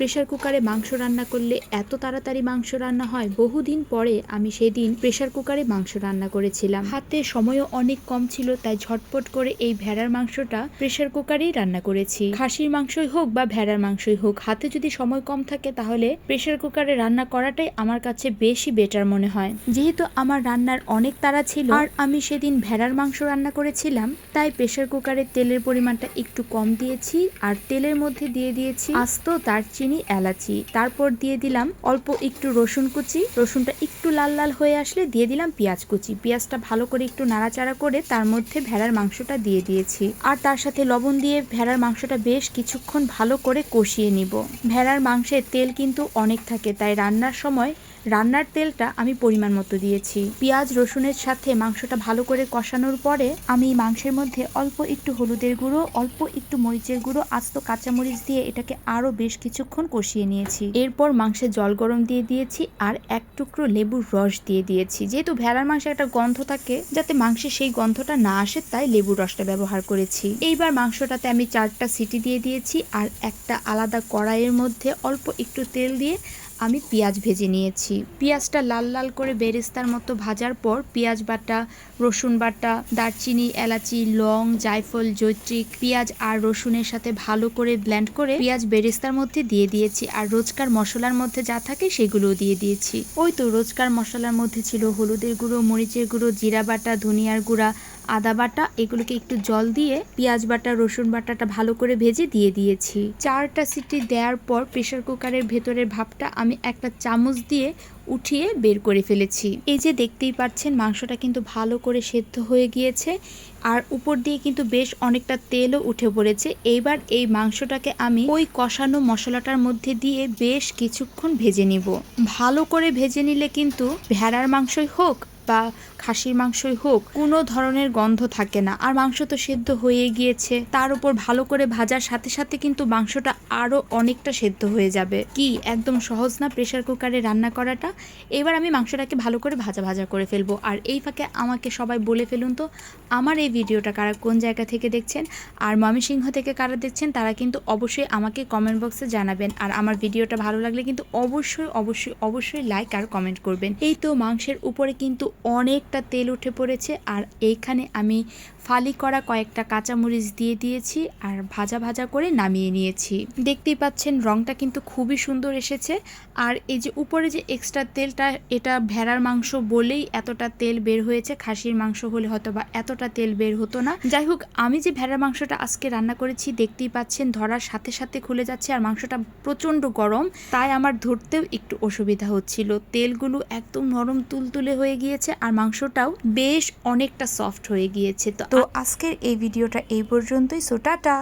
Pressure কুকারে মাংস রান্না করলে এত তাড়াতাড়ি মাংস রান্না হয়, বহুদিন পরে আমি সেদিন প্রেশার কুকারে মাংস রান্না করেছিলাম। হাতে সময়ও অনেক কম ছিল, তাই ঝটপট করে এই ভেড়ার মাংসটা প্রেশার কুকারেই রান্না করেছি। খাসির মাংসই হোক বা ভেড়ার মাংসই হোক, হাতে যদি সময় কম থাকে তাহলে প্রেশার কুকারে রান্না করাটাই আমার কাছে বেশি বেটার মনে হয়। যেহেতু আমার রান্নার অনেক তাড়া ছিল, আর আমি সেদিন ভেড়ার মাংস রান্না করেছিলাম, তাই প্রেশার কুকারে তেলের পরিমাণটা একটু কম দিয়েছি, আর তেলের মধ্যে দিয়ে দিয়েছি আস্ত দারচিনি এলাচি। তারপর দিয়ে দিলাম অল্প একটু রসুন কুচি। রসুনটা একটু লাল লাল হয়ে আসলে দিয়ে দিলাম পেঁয়াজ কুচি। পেঁয়াজটা ভালো করে একটু নাড়াচাড়া করে তার মধ্যে ভেড়ার মাংসটা দিয়ে দিয়েছি। আর তার সাথে লবণ দিয়ে ভেড়ার মাংসটা বেশ কিছুক্ষণ ভালো করে কষিয়ে নিব। ভেড়ার মাংসের তেল কিন্তু অনেক থাকে, তাই রান্নার সময় রান্নার তেলটা আমি পরিমাণ মতো দিয়েছি। পেঁয়াজ, রসুনের সাথে মাংসটা ভালো করে কষানোর পরে আমি মাংসের মধ্যে অল্প একটু হলুদের গুঁড়ো, অল্প একটু মরিচের গুঁড়ো, আস্ত কাঁচামরিচ দিয়ে এটাকে আরও বেশ কিছুক্ষণ কষিয়ে নিয়েছি। এরপর মাংসে জল গরম দিয়ে দিয়েছি আর এক টুকরো লেবুর রস দিয়ে দিয়েছি। যেহেতু ভেড়ার মাংসে একটা গন্ধ থাকে, যাতে মাংসে সেই গন্ধটা না আসে, তাই লেবুর রসটা ব্যবহার করেছি। এইবার মাংসটাতে আমি চারটা সিটি দিয়ে দিয়েছি আর একটা আলাদা কড়াইয়ের মধ্যে অল্প একটু তেল দিয়ে আমি পেঁয়াজ ভেজে নিয়েছি। পেঁয়াজটা লাল লাল করে বেরেস্তার মতো ভাজার পর পেঁয়াজ বাটা, রসুন বাটা, দারচিনি, এলাচি, লং, জায়ফল, জৈত্রিক, পেঁয়াজ আর রসুনের সাথে ভালো করে ব্লেন্ড করে পেঁয়াজ বেরেস্তার মধ্যে দিয়ে দিয়েছি আর রোজকার মশলার মধ্যে যা থাকে সেগুলোও দিয়ে দিয়েছি। ওই তো রোজকার মশলার মধ্যে ছিল হলুদের গুঁড়ো, মরিচের গুঁড়ো, জিরা বাটা, ধনিয়ার গুঁড়া আদা বাটা, এগুলোকে একটু জল দিয়ে পেঁয়াজ বাটা, রসুন বাটাটা ভালো করে ভেজে দিয়ে দিয়েছি। চারটা সিটি দেওয়ার পর প্রেশার কুকারের ভেতরের ভাপটা আমি একটা চামচ দিয়ে উঠিয়ে বের করে ফেলেছি। এই যে দেখতেই পাচ্ছেন, মাংসটা কিন্তু ভালো করে সেদ্ধ হয়ে গিয়েছে আর উপর দিয়ে কিন্তু বেশ অনেকটা তেলও উঠে পড়েছে। এইবার এই মাংসটাকে আমি ওই কষানো মশলাটার মধ্যে দিয়ে বেশ কিছুক্ষণ ভেজে নিব। ভালো করে ভেজে নিলে কিন্তু ভেড়ার মাংসই হোক বা খাসির মাংসই হোক, কোনো ধরনের গন্ধ থাকে না। আর মাংস তো সেদ্ধ হয়ে গিয়েছে। তার উপর ভালো করে ভাজার সাথে সাথে কিন্তু মাংসটা আরও অনেকটা সেদ্ধ হয়ে যাবে। কি, একদম সহজ না প্রেশার কুকারে রান্না করাটা? এবার আমি মাংসটাকে ভালো করে ভাজা ভাজা করে ফেলব। আর এই ফাঁকে আমাকে সবাই বলে ফেলুন তো, আমার এই ভিডিওটা কারা কোন জায়গা থেকে দেখছেন? আর ময়মনসিংহ থেকে কারা দেখছেন? তারা কিন্তু অবশ্যই আমাকে কমেন্ট বক্সে জানাবেন। আর আমার ভিডিওটা ভালো লাগলে কিন্তু অবশ্যই অবশ্যই অবশ্যই লাইক আর কমেন্ট করবেন। এই তো মাংসের উপরে কিন্তু অনেকটা তেল উঠে পড়েছে আর এইখানে আমি ফালি করা কয়েকটা কাঁচামরিচ দিয়ে দিয়েছি আর ভাজা ভাজা করে নামিয়ে নিয়েছি। দেখতেই পাচ্ছেন রংটা কিন্তু খুবই সুন্দর এসেছে। আর এই যে উপরে যে এক্সট্রা তেলটা, এটা ভেড়ার মাংস বলেই এতটা তেল বের হয়েছে, খাসির মাংস হলে হয়তো বা এতটা তেল বের হতো না। যাই হোক, আমি যে ভেড়ার মাংসটা আজকে রান্না করেছি, দেখতেই পাচ্ছেন ধরার সাথে সাথে খুলে যাচ্ছে আর মাংসটা প্রচণ্ড গরম, তাই আমার ধরতেও একটু অসুবিধা হচ্ছিল। তেলগুলো একদম নরম তুলতুলে হয়ে গিয়েছে আর মাংসটাও বেশ অনেকটা সফট হয়ে গিয়েছে। তো তো আজকের এই ভিডিওটা এই পর্যন্তই। So tata